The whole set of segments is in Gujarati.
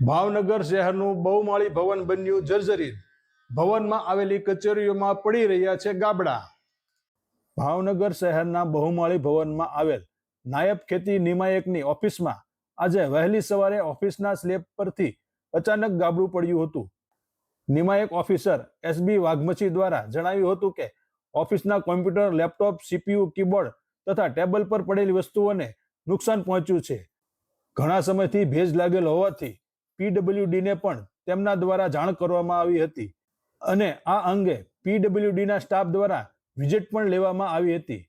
ભાવનગર શહેરનું બહુમાળી ભવન બન્યું જર્જરિત. ભવનમાં આવેલી કચેરીઓમાં પડી રહ્યા છે ગાબડા. ભાવનગર શહેરના બહુમાળી ભવનમાં આવેલ નાયબ ખેતી નિમાયકની ઓફિસમાં આજે વહેલી સવારે ઓફિસના સ્લેબ પરથી અચાનક ગાબડું પડ્યું હતું. નિમાયક ઓફિસર એસબી વાઘમચી દ્વારા જણાવ્યું હતું કે ઓફિસના કોમ્પ્યુટર, લેપટોપ, સીપીયુ, કીબોર્ડ તથા ટેબલ પર પડેલી વસ્તુઓને નુકસાન પહોંચ્યું છે. ઘણા સમયથી ભેજ લાગેલ હોવાથી પીડબ્લ્યુડીને પણ તેમના દ્વારા જાણ કરવામાં આવી હતી અને આ અંગે પીડબ્લ્યુડીના સ્ટાફ દ્વારા વિઝિટ પણ લેવામાં આવી હતી.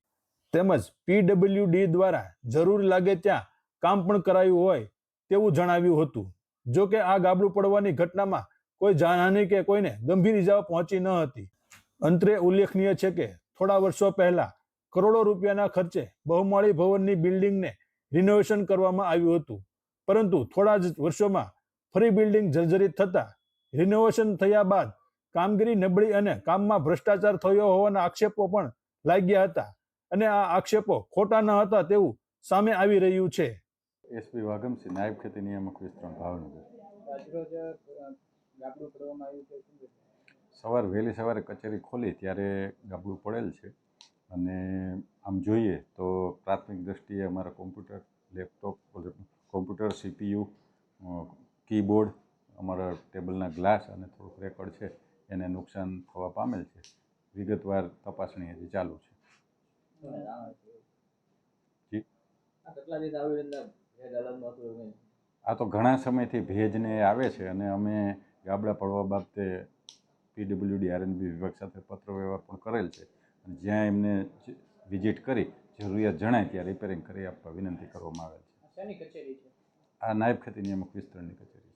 તેમજ પીડબ્લ્યુડી દ્વારા જરૂર લાગે ત્યાં કામ પણ કરાયું હોય તેવું જણાવ્યું હતું. જો કે આ ગાબડું પડવાની ઘટનામાં કોઈ જાનહાની કે કોઈને ગંભીર ઇજાઓ પહોંચી ન હતી. અંતરે ઉલ્લેખનીય છે કે થોડા વર્ષો પહેલા કરોડો રૂપિયાના ખર્ચે બહુમાળી ભવનની બિલ્ડિંગને રિનોવેશન કરવામાં આવ્યું હતું. પરંતુ થોડા જ વર્ષોમાં ફરી બિલ્ડિંગ જર્જરિત થતા રિનોવેશન થયા બાદ કામગીરી નબળી અને કામમાં ભ્રષ્ટાચાર થયો હોવાના આક્ષેપો પણ લાગ્યા હતા અને આ આક્ષેપો ખોટા ન હતા તેવું સામે આવી રહ્યું છે એસપી વાગમસિંહ નાયબ ખેતી નિયામક વિસ્તરણ, ભાવનગર? સવાર વહેલી સવારે કચેરી ખોલી ત્યારે ગાબડું પડેલ છે અને આમ જોઈએ તો પ્રાથમિક દ્રષ્ટિએ અમારા computer, laptop, computer, CPU keyboard અમારા ટેબલના ગ્લાસ અને થોડુંક રેકોર્ડ છે એને નુકસાન થવા પામેલ છે. વિગતવાર તપાસણી હજી ચાલુ છે. આ તો ઘણા સમયથી ભેજને આવે છે અને અમે ગાબડા પડવા બાબતે પીડબ્લ્યુડી આરએનબી વિભાગ સાથે પત્ર વ્યવહાર પણ કરેલ છે. અને જ્યાં એમને વિઝિટ કરી જરૂરિયાત જણાય ત્યાં રિપેરિંગ કરી આપવા વિનંતી કરવામાં આવેલ છે. કચેરી છે? આ નાયબ ખેતી નિયામક વિસ્તરણની કચેરી.